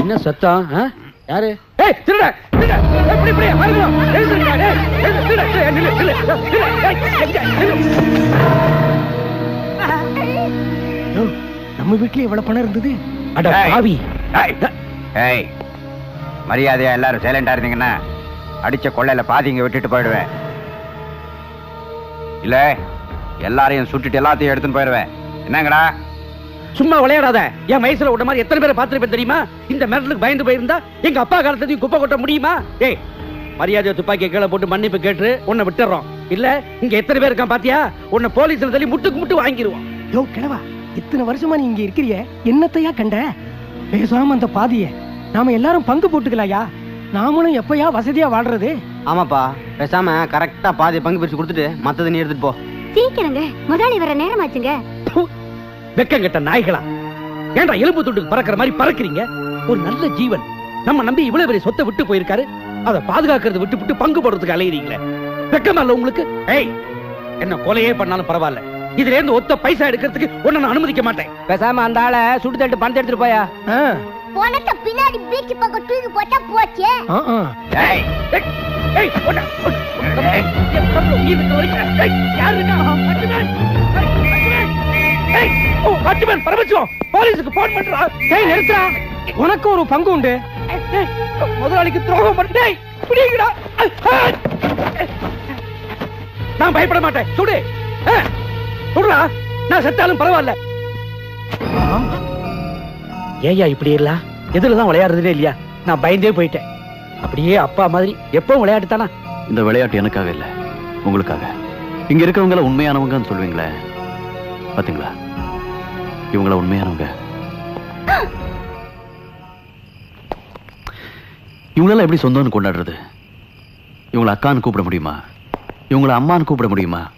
என்ன சத்தம்? யாரு? ஏய் திருட திருட. ஏய், இப்படி நில்லு, நில்லு, நம்ம வீட்லயே இவ்வளவு பணம் இருந்தது? அட. பாவி. ஏய், மரியாதையா எல்லாரும் சைலண்டா இருந்தீங்கன்னா அடிச்ச கொள்ளையில பாதி இங்க விட்டுட்டு போயிடுவேன். இல்ல எல்லாரையும் சுட்டுட்டு எல்லாத்தையும் எடுத்துன்னு போயிடுவேன். என்னங்கடா? சும்மா விளையாடாத. என் வயசுல விட்ட மாதிரி எத்தனை பேரை பார்த்திருப்பேன் தெரியுமா? இந்த மிரட்டலுக்கு பயந்து போயிருந்தா எங்க அப்பா காலத்தையும் குப்பை கொட்ட முடியுமா? ஏய் மரியாதையை துப்பாக்கியை கீழே போட்டு மன்னிப்பு கேட்டு உன்னை விட்டுறோம். இல்ல இங்க எத்தனை பேர் இருக்கான் பாத்தியா? உன்னை போலீஸ்ல தள்ளி முட்டுக்கு முட்டு வாங்கிடுவோம் யோ கிழவா. இத்தனை வருஷமா நீ இங்க இருக்கிறிய? என்னத்தையா கண்ட? பேசாம அந்த பாதிய. நாம எல்லாரும் பங்கு போட்டுக்கலாயா? நாமளும் எப்பயா வசதியா வாழ்றது? ஆமாப்பா. பேசாம கரெக்டா பாதி பங்கு பிரிச்சு கொடுத்துட்டு மத்தது நீ எடுத்துட்டு போ. சீக்கிரங்க. முதலாளி வர நேரமாச்சுங்க. வெக்கங்கட்ட நாய்களா? ஏன்டா எலும்பு துண்டுக்கு பறக்கிற மாதிரி பறக்குறீங்க? ஒரு நல்ல ஜீவன். நம்ம நம்பி இவ்வளவு பெரிய சொத்தை விட்டு போயிருக்காரு. அதை பாதுகாக்கிறது விட்டு விட்டு பங்கு போடுறதுக்கு அலையிறீங்களே. வெக்கமா இல்ல உங்களுக்கு? ஏய் என்ன கொலையே பண்ணாலும் பரவாயில்ல. இதுல இருந்து ஒத்த பைசா எடுக்கிறதுக்கு உன்னை நான் அனுமதிக்க மாட்டேன். பேசாம அந்த ஆளை சுட்டு தட்டு பணத்தை எடுத்துட்டு போயா? ஆ, உனக்கு பின்னாடி பீச் பக்கம் தூக்கி போட்டா போச்சு. ஏய் ஏய், பரமசிவம், போலீஸுக்கு போன் பண்றா. டேய் நிறுத்துறா உனக்கு ஒரு பங்கு உண்டு. முதலாளிக்கு துரோகம் பண்ண. டேய், பிடிங்கடா. ஏய், ஏய். நான் பயப்பட மாட்டேன். சுடு. சொல்றா? நான் செத்தாலும் பரவாயில்ல. ஏய்யா இப்படி இல்ல எதுலதான் விளையாடுறதே இல்லையா? நான் பயந்தே போயிட்டேன். அப்படியே அப்பா மாதிரி எப்பவும் விளையாட்டு தானா இந்த விளையாட்டு எனக்காக இல்ல. உங்களுக்காக. இங்க இருக்கிறவங்கள உண்மையானவங்கன்னு சொல்லுவீங்களே. பாத்தீங்களா? இவங்கள உண்மையானவங்க. இவங்களெல்லாம் எப்படி சொந்தம்னு கொண்டாடுறது? இவங்களை அக்கான்னு கூப்பிட முடியுமா? இவங்களை அம்மான்னு கூப்பிட முடியுமா?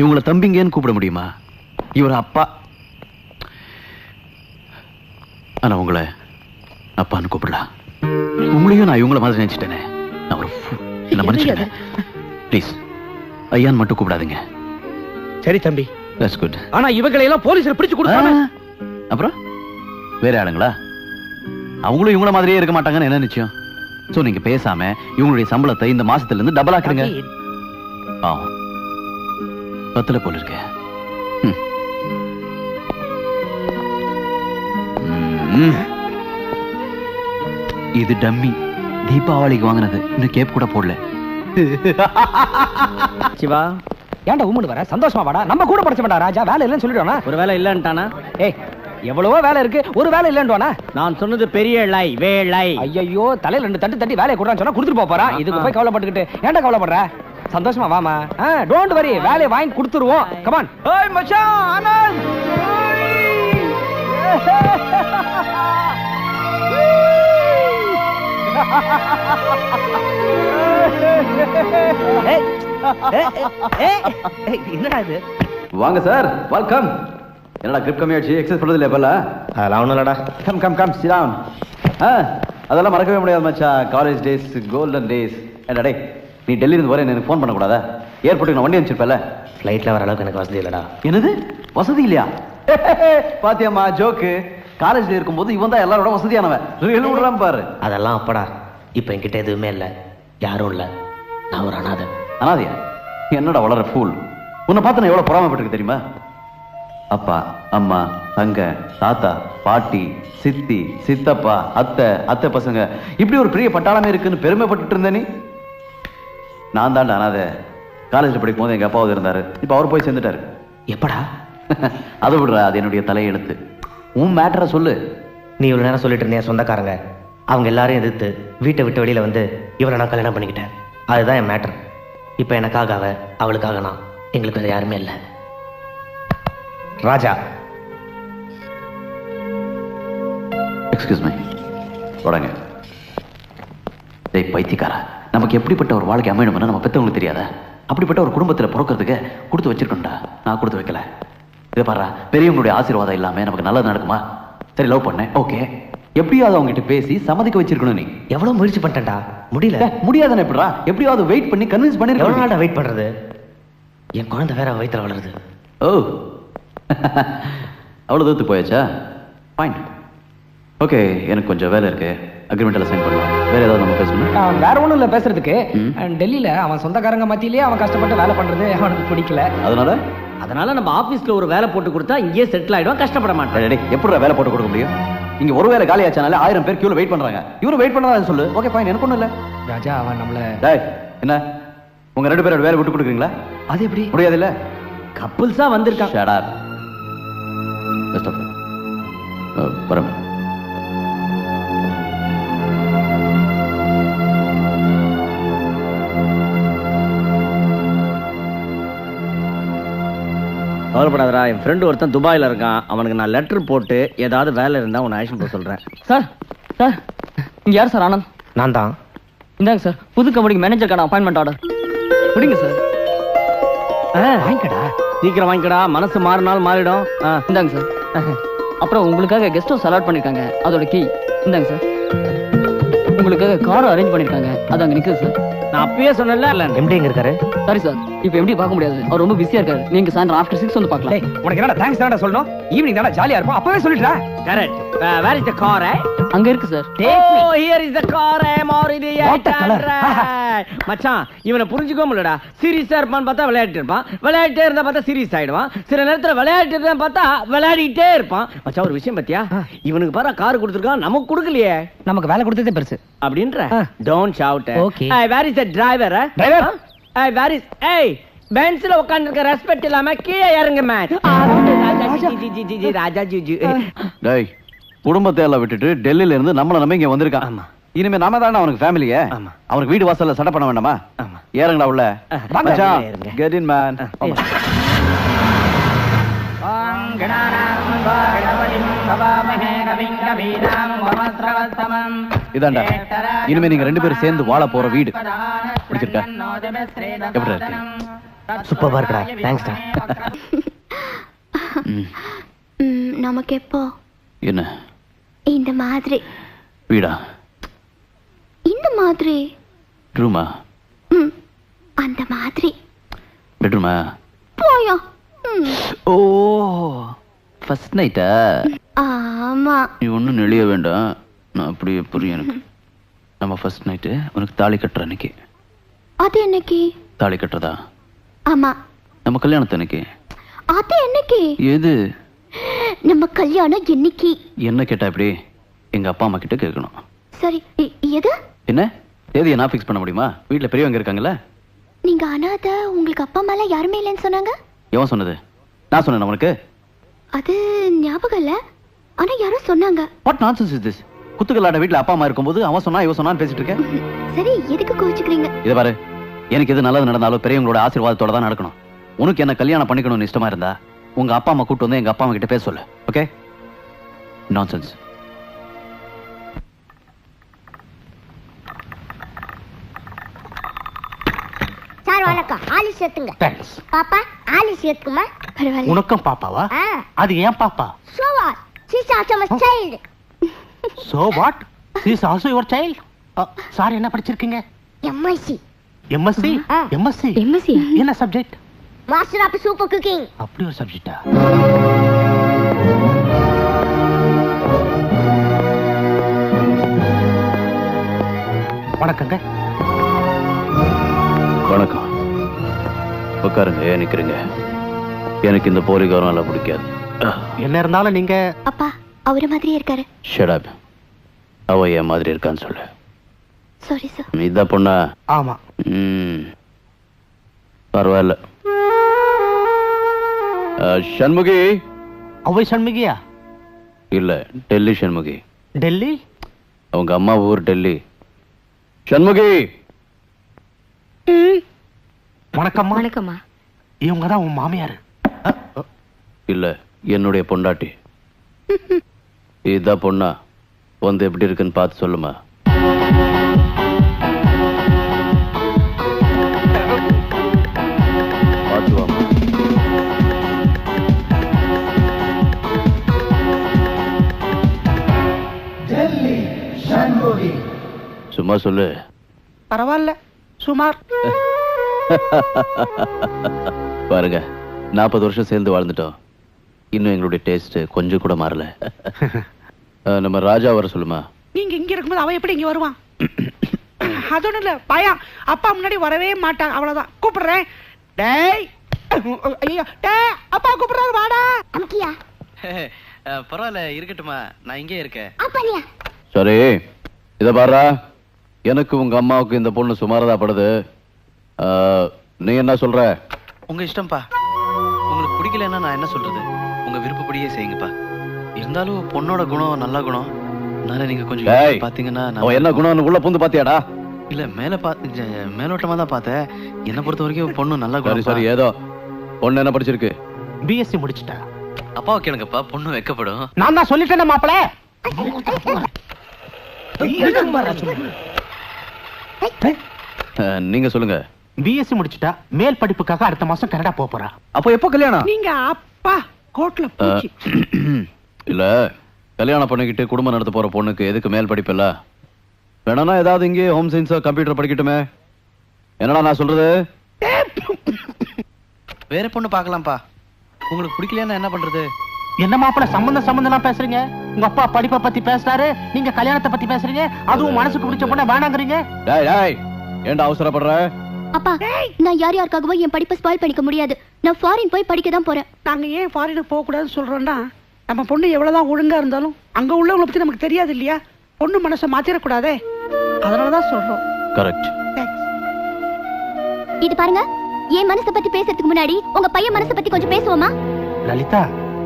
இவங்கள தம்பிங்கன்னு கூப்பிட முடியுமா? இவர் அப்பா. ஆனா உங்களை அப்பான்னு கூப்பிடலாம். உங்களையும் நான் இவங்கள மாதிரி நினைச்சிட்டேனே. நான் ஒரு. என்ன ப்ளீஸ் ஐயான் மட்டும் கூப்பிடாதீங்க. சரி தம்பி. தட்ஸ் குட் ஆனா இவங்களை எல்லாம் போலீஸ்ல பிடிச்சு கொடுத்தாங்க அப்புறம்? வேற ஆளுங்களா? அவங்களும் இவங்கள மாதிரியே இருக்க மாட்டாங்கன்னு என்ன நிச்சயம்? சோ நீங்க பேசாம இவங்களுடைய சம்பளத்தை இந்த மாசத்துல இருந்து டபுள் ஆக்குறீங்க ஆ பத்துல போல இருக்க. இது டம்மி. தீபாவளிக்கு வாங்கினது. இன்னும் கேப் கூட போடல. சிவா. ஏன்டா உம்முடு வர? சந்தோஷமா வாடா. நம்ம கூட படிச்சவன்டா ராஜா. வேலை இல்லைன்னு சொல்லிடுவானா? ஒரு வேலை இல்லன்ட்டானா? ஏய் எவ்வளவோ வேலை இருக்கு. ஒரு வேலை இல்லைன்றானா நான் சொன்னது பெரிய லை வேலை. ஐயோ தலையில ரெண்டு தட்டு தட்டி வேலையை கொடுறான்னு சொன்னா கொடுத்துட்டு போறான் இதுக்கு போய் கவலைப்பட்டுக்கிட்டு. ஏன்டா கவலைப்படுற? சந்தோஷமா வாமா. டோன்ட் வரி வேலையை வாங்கி கொடுத்துருவோம். கமான் ஏய் மச்சான் ஆனந்த். என்னடா இது? வாங்க சார் வெல்கம் என்னடா கிரிப் கம்மியாச்சு எக்ஸஸ் பண்ணது இல்லையா அதெல்லாம் ஒண்ணும் இல்லடா. கம் கம் கம் ஆ அதெல்லாம் மறக்கவே முடியாது மச்சான். காலேஜ் டேஸ் கோல்டன் டேஸ் டேய் நீ டெல்லியிருந்து வர எனக்கு ஃபோன் பண்ணக்கூடாதா? ஏர்போர்ட்டுக்கு நான் வண்டி அனுப்பிச்சிருப்பேல ஃப்ளைட்ல வர அளவுக்கு எனக்கு வசதி இல்லடா. என்னது? வசதி இல்லையா? பாத்தியம்மா ஜோக்கு காலேஜ்ல இருக்கும்போது இவன் தான் எல்லாரோட வசதியானவன். விடுறான் பாரு. அதெல்லாம் அப்படா. இப்போ என்கிட்ட எதுவுமே இல்ல. யாரும் இல்ல. நான் ஒரு அனாதை அனாதியா? என்னடா வளர ஃபூல் உன்னை பார்த்து நான் எவ்வளவு பொறாமப்பட்டிருக்கு தெரியுமா? அப்பா அம்மா தங்க தாத்தா பாட்டி சித்தி சித்தப்பா அத்தை அத்தை பசங்க. இப்படி ஒரு பெரிய பட்டாளமே இருக்குன்னு பெருமைப்பட்டுட்டு இருந்த நீ? நான் தான்டா அனாதை. காலேஜில் படிக்கும் போது எங்க அப்பாவது இருந்தாரு. இப்போ அவர் போய் சேர்ந்துட்டாரு. எப்படா? அதை விடுற அது என்னுடைய தலையெழுத்து. உன் மேட்டரை சொல்லு. நீ இவ்வளவு நேரம் சொல்லிட்டு இருந்தேன் சொந்தக்காரங்க. அவங்க எல்லாரையும் எதிர்த்து வீட்டை விட்டு வெளியில வந்து இவளை நான் கல்யாணம் பண்ணிக்கிட்டேன். அதுதான் என் மேட்டர் இப்போ எனக்காக அவ அவளுக்காக நான். எங்களுக்கு வேற யாருமே இல்லை. ராஜா. எக்ஸ்கியூஸ் மீ தொடங்க டேய் பைத்தியக்காரா. நமக்கு எப்படிப்பட்ட ஒரு வாழ்க்கை அமையணும்னு நம்ம பெத்தவங்களுக்கு தெரியாதா? அப்படிப்பட்ட ஒரு குடும்பத்தில் பிறக்கிறதுக்கு கொடுத்து வச்சிருக்கோம்டா நான் கொடுத்து வைக்கல. இதை பாரு பெரியவங்களுடைய ஆசீர்வாதம் இல்லாம நமக்கு நல்லது நடக்குமா? சரி லவ் பண்ணேன் ஓகே எப்படியாவது அவங்ககிட்ட பேசி சம்மதிக்க வச்சிருக்கணும் நீ. எவ்வளவு முயற்சி பண்ணிட்டேன்டா. முடியல. டேய், முடியாதுன்னு எப்படிடா? எப்படியாவது வெயிட் பண்ணி கன்வின்ஸ் எவ்வளவு பண்ணிருக்கணும் நாள்டா வெயிட் பண்றது? என் குழந்தை வேற வயித்துல வளருது. ஓ. அவ்வளோ தூரத்து போயாச்சா? ஃபைன் ஓகே எனக்கு கொஞ்சம் வேலை இருக்கு. அக்ரிமெண்ட்டில் சைன் பண்ணலாம். வேற ஏதாவது நம்ம பேசணும்? வேற ஒண்ணும் இல்ல பேசுறதுக்கு. டெல்லியில அவன் சொந்தக்காரங்க மத்தியிலேயே அவன் கஷ்டப்பட்டு வேலை பண்றது அவனுக்கு பிடிக்கல. அதனால? அதனால நம்ம ஆபீஸ்ல ஒரு வேலை போட்டு கொடுத்தா இங்கேயே செட்டில் ஆயிடும் கஷ்டப்பட மாட்டேன். எப்படிடா வேலை போட்டு கொடுக்க முடியும்? இங்க ஒரு வேலை காலி ஆச்சானால ஆயிரம் பேர் கியூல வெயிட் பண்றாங்க. இவரு வெயிட் பண்ணாதான் சொல்லு. ஓகே ஃபைன் எனக்கு ஒண்ணும் இல்ல. ராஜா அவன் நம்மள டேய் என்ன? உங்க ரெண்டு பேரோட வேலை விட்டு கொடுக்குறீங்களா? அது எப்படி? முடியாது இல்ல கப்புள்ஸா வந்திருக்கான் ஷட் அப் பெஸ்ட் ஆஃப் வரேன். கவலைப்படாதடா என் ஃப்ரெண்டு ஒருத்தன் துபாயில இருக்கான். அவனுக்கு நான் லெட்டர் போட்டு ஏதாவது வேலை இருந்தா உன்னை ஆக்ஷன் போக சொல்றேன். சார் சார் இங்க யார் சார்? ஆனந்த். நான் தான். இந்தாங்க சார் புது கம்பெனிக்கு மேனேஜருக்கான அப்பாயின்மெண்ட் ஆர்டர் பிடிங்க சார். வாங்கிக்கடா. சீக்கிரம் வாங்கிக்கடா மனசு மாறினாலும் மாறிடும். ஆ. இந்தாங்க சார். அப்புறம் உங்களுக்காக கெஸ்ட் ஹவுஸ் அலாட் பண்ணிருக்காங்க. அதோட கீ இந்தாங்க சார். உங்களுக்காக கார் அரேஞ்ச் பண்ணிருக்காங்க. அது அங்க நிக்குது சார். நான் அப்பயே சொன்னேன்ல. இல்ல எம்டி எங்க இருக்காரு? Sorry sir. இப்போ எப்படி பார்க்க முடியாது? அவர் ரொம்ப பிஸியா இருக்காரு. நீங்க சாயந்தரம் ஆஃப்டர் சிக்ஸ் வந்து பார்க்கலாம். டேய் உனக்கு என்னடா தேங்க்ஸ் தானடா சொல்லணும்? ஈவினிங் தானே ஜாலியா இருப்போம். அப்பவே சொல்லிடுறா correct where is the car அங்க இருக்கு sir oh here is the car What a colour. மச்சான் இவனை புரிஞ்சுக்க முடியலடா. சீரியஸா இருப்பான்னு பார்த்தா விளையாடிட்டு இருப்பான். விளையாடிட்டே இருந்தா பார்த்தா சீரியஸ் ஆயிடுவான். சில நேரத்துல விளையாடிட்டு இருந்தா பார்த்தா விளையாடிட்டே இருப்பான். மச்சான் ஒரு விஷயம் பத்தியா? இவனுக்கு பாரு கார் கொடுத்துருக்கான் நமக்கு கொடுக்கலையே. நமக்கு வேலை கொடுத்ததே பெருசு. அப்படின்ற. Don't shout Okay. Where is the driver Driver? Where is ஏய் பென்ஸ்ல உட்கார்ந்திருக்க ரெஸ்பெக்ட் இல்லாம கீழே இறங்கு மேன் ராஜா ஜி ஜி டேய் குடும்பத்தை எல்லாம் விட்டுட்டு டெல்லியில இருந்து நம்மள நம்ப இங்க வந்திருக்கான் ஆமா. இனிமே நாம தானே அவனுக்கு ஃபேமிலியே ஆமா. அவனுக்கு வீடு வாசல்ல சண்டை பண்ண வேண்டாமா ஆமா. ஏறுங்கடா உள்ள வாங்க. மச்சான். கெட் இன் மேன் இதாண்டா இனிமே நீங்க ரெண்டு பேரும் சேர்ந்து வாழ போற வீடு பிடிச்சிருக்கா? எப்படி இருக்கு? சூப்பரா இருக்கடா. தேங்க்ஸ்டா நமக்கு எப்போ? என்ன? இந்த மாதிரி. வீடா? இந்த மாதிரி. ரூமா அந்த மாதிரி. பெட்ரூமா போயா. ஓ ஃபர்ஸ்ட் நைட்டா ஆமா. நீ ஒன்றும் நெளிய வேண்டாம். நான் அப்படியே புரியும் எனக்கு. நம்ம ஃபர்ஸ்ட் நைட்டு உனக்கு தாலி கட்டுற அன்னைக்கு. அது என்னைக்கு? தாலி கட்டுறதா? ஆமா. நம்ம கல்யாணத்து அன்னைக்கு. அது என்னைக்கு? எது? நம்ம கல்யாணம் என்னைக்கு? என்ன கேட்டா இப்படி? எங்க அப்பா அம்மா கிட்ட கேட்கணும். சரி எது? என்ன? தேதியை நான் ஃபிக்ஸ் பண்ண முடியுமா? வீட்டில் பெரியவங்க இருக்காங்கல்ல? நீங்க அனாதை உங்களுக்கு அப்பா அம்மா எல்லாம் யாருமே இல்லைன்னு சொன்னாங்க? எவன் சொன்னது? நான் சொன்னேன் உனக்கு? அது ஞாபகம் இல்ல. ஆனா யாரோ சொன்னாங்க. வாட் நான்சென்ஸ் இஸ் திஸ் குத்துக்கல்லாட வீட்டில் அப்பா அம்மா இருக்கும்போது அவன் சொன்னா இவன் சொன்னான்னு பேசிட்டு இருக்கேன். சரி எதுக்கு கோவிச்சுக்கிறீங்க? இதை பாரு எனக்கு எது நல்லது நடந்தாலும் பெரியவங்களோட ஆசீர்வாதத்தோட தான் நடக்கணும். உனக்கு என்ன கல்யாணம் பண்ணிக்கணும்னு இஷ்டமா இருந்தா உங்க அப்பா அம்மா கூட்டு வந்து எங்க அப்பா அம்மா கிட்ட பேச சொல்லு ஓகே நான்சென்ஸ் சார் வணக்கம். ஆலி சேர்த்துங்க. தேங்க்ஸ் பாப்பா ஆலி சேர்த்துக்குமா? பரவாயில்ல. உனக்கும் பாப்பாவா? அது ஏன் பாப்பா. So what she's a some child so what is also your child sir என்ன படிச்சிருக்கீங்க? எம்எஸ்சி ஆ. எம்எஸ்சி எம்எஸ்சி என்ன subject master of super cooking அப்படி ஒரு சப்ஜெக்டா வணக்கங்க. வணக்கம். உட்காருங்க ஏன் நிக்கிறீங்க. எனக்கு இந்த போலிகாரம் எல்லாம் பிடிக்காது. என்ன இருந்தாலும் நீங்க அப்பா அவர மாதிரியே இருக்காரு. ஷடாப் அவ என் மாதிரி இருக்கான்னு சொல்லு. சாரி சார் இதான் பொண்ணா? ஆமா. ம். பரவாயில்ல. அஹ், சண்முகி? அவை சண்முகியா? இல்ல டெல்லி சண்முகி. டெல்லி? அவங்க அம்மா ஊர் டெல்லி. சண்முகி? வணக்கம்மா. வணக்கம்மா. இவங்க தான் உன் மாமியார். அ, அ, இல்ல என்னுடைய பொண்டாட்டி. இதான் பொண்ணா? வந்து எப்படி இருக்குன்னு பார்த்து சொல்லுமா? சும்மா சொல்லு. பரவாயில்ல சுமார். பாருங்க நாற்பது வருஷம் சேர்ந்து வாழ்ந்துட்டோம். இன்னும் எங்களுடைய டேஸ்ட் கொஞ்சம் கூட மாறல. நம்ம ராஜா வர சொல்லுமா? நீங்க இங்க இருக்கும்போது அவன் எப்படி இங்க வருவான்? அது ஒண்ணும் இல்ல பயம் அப்பா முன்னாடி வரவே மாட்டான் அவ்வளவுதான். கூப்பிடுறேன். டேய் ஐயோ டேய் அப்பா கூப்பிடுறாரு வாடா. அமுக்கியா பரவாயில்ல இருக்கட்டுமா நான் இங்கே இருக்கேன். அப்பனியா சரி இத பாருடா எனக்கு உங்க அம்மாவுக்கு இந்த பொண்ணு சுமாரதா படுது. நீ என்ன சொல்ற? உங்க இஷ்டம்ப்பா. உங்களுக்கு பிடிக்கலன்னா நான் என்ன சொல்றது? உங்க விருப்பப்படியே செய்யுங்கப்பா. இருந்தாலும் பொண்ணோட குணம் நல்ல குணம். அதனால நீங்க கொஞ்சம் பாத்தீங்கன்னா என்ன குணம் உள்ள புந்து பாத்தியாடா? இல்ல மேல பா ஜ- மேலோட்டமா தான் பார்த்தேன். என்ன பொறுத்த வரைக்கும் பொண்ணு நல்ல சரி குணம் சரி ஏதோ. பொண்ணு என்ன படிச்சிருக்கு? பிஎஸ்சி முடிச்சிட்டா. அப்பாவை கேளுங்கப்பா பொண்ணு வெக்கப்படும். நான் தான் சொல்லிட்டேன் மாப்பிள. நீங்க சொல்லுங்க. பிஎஸ்சி முடிச்சிட்டா மேல் படிப்புக்காக அடுத்த மாசம் கனடா போறா. அப்போ எப்போ கல்யாணம்? நீங்க அப்பா கோட்ல பூச்சி. இல்ல. கல்யாணம் பண்ணிக்கிட்டு குடும்பம் நடத்த போற பொண்ணுக்கு எதுக்கு மேல் படிப்பு இல்ல? வேணா ஏதாவது இங்கே ஹோம் சயின்ஸ் கம்ப்யூட்டர் படிக்கட்டுமே. என்னடா நான் சொல்றது? வேற பொண்ணு பார்க்கலாம்ப்பா. உங்களுக்கு பிடிக்கலன்னா என்ன பண்றது? என்ன மாப்பிள சம்பந்தம் சம்பந்தம் பேசுறீங்க? உங்க அப்பா படிப்பை பத்தி பேசுறாரு நீங்க கல்யாணத்தை பத்தி பேசுறீங்க அதுவும் மனசுக்கு பிடிச்ச பொண்ணை வேணாங்கிறீங்க. டேய் டேய் ஏன்டா அவசரப்படுற? அப்பா நான் யார் யாருக்காகவோ என் படிப்பை ஸ்பாயில் பண்ணிக்க முடியாது. நான் ஃபாரின் போய் படிக்க தான் போறேன். நாங்க ஏன் ஃபாரினுக்கு போக கூடாதுன்னு சொல்றோம்னா நம்ம பொண்ணு எவ்வளவுதான் ஒழுங்கா இருந்தாலும் அங்க உள்ளவங்களை பத்தி நமக்கு தெரியாது இல்லையா? பொண்ணு மனசை மாத்திரக்கூடாதே? அதனாலதான் சொல்றோம். Correct Thanks. இது பாருங்க என் மனசை பத்தி பேசுறதுக்கு முன்னாடி உங்க பையன் மனசை பத்தி கொஞ்சம் பேசுவோமா? லலிதா.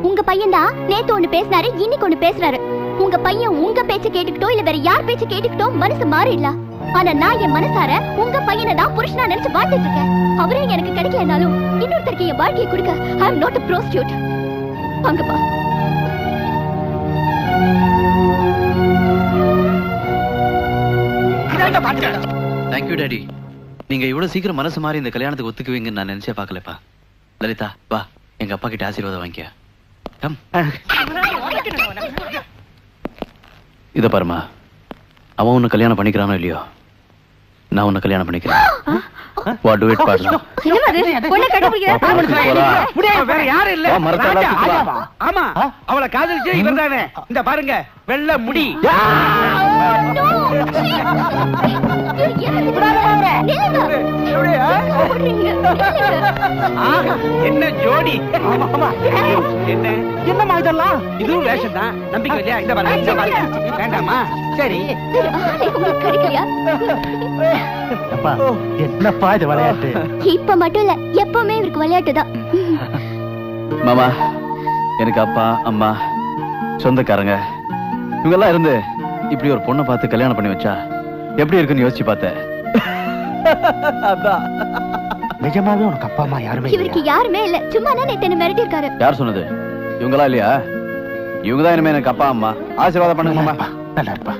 உங்க பையன் தான் நேத்து ஒண்ணு பேசினாரு இன்னைக்கு ஒண்ணு பேசுறாரு. உங்க பையன் உங்க பேச்ச கேட்டுக்கிட்டோ இல்ல வேற யார் பேச்ச கேட்டுக்கிட்டோ மனசு மாறிடலாம் ஆனா நான் என் மனசார உங்க பையனை தான் புருஷனா நினைச்சு வாழ்ந்துட்டு இருக்கேன். அவரே எனக்கு கிடைக்கலனாலும் இன்னொருத்தருக்கு என் வாழ்க்கையை கொடுக்க I am not a prostitute. வாங்கப்பா. தேங்க்யூ டாடி நீங்க இவ்வளவு சீக்கிரம் மனசு மாறி இந்த கல்யாணத்துக்கு ஒத்துக்குவீங்கன்னு நான் நினைச்சே பார்க்கலப்பா. லலிதா வா. எங்க அப்பா கிட்ட ஆசீர்வாதம் வாங்கிக்க. கம் இத பாருமா அவன் உன்னை கல்யாணம் பண்ணிக்கிறானோ இல்லையோ? நான் உன்னை கல்யாணம் பண்ணிக்கிறேன். வா டு இட் பாருங்க பொண்ணை வேற யாரும் இல்ல. மரத்தால. ஆமா, ஆமா. அவளை காதலிச்சே இவர் தானே இந்த பாருங்க வெள்ள முடி. என்ன ஜோடி? என்ன? என்னம்மா இதெல்லாம்? இதுவும் வேஷம் தான் நம்பிக்கை இல்லையா? இந்த பாருங்க இந்த பாருங்க. வேண்டாமா? சரி. என்னப்பா இது விளையாட்டு? இப்ப மட்டும் இல்ல எப்பவுமே இவருக்கு விளையாட்டு தான். மாமா எனக்கு அப்பா அம்மா சொந்தக்காரங்க இவங்கெல்லாம் இருந்து இப்படி ஒரு பொண்ணை பார்த்து கல்யாணம் பண்ணி வச்சா எப்படி இருக்குன்னு யோசிச்சு பார்த்தேன் நிஜமாவே உனக்கு அப்பா அம்மா யாருமே இவருக்கு யாருமே இல்ல. சும்மா தான் நேத்து என்ன மிரட்டி இருக்காரு யார் சொன்னது? இவங்களா இல்லையா? இவங்க தான் இனிமே எனக்கு அப்பா அம்மா. ஆசீர்வாதம் பண்ணுங்க நல்லா இருப்பா.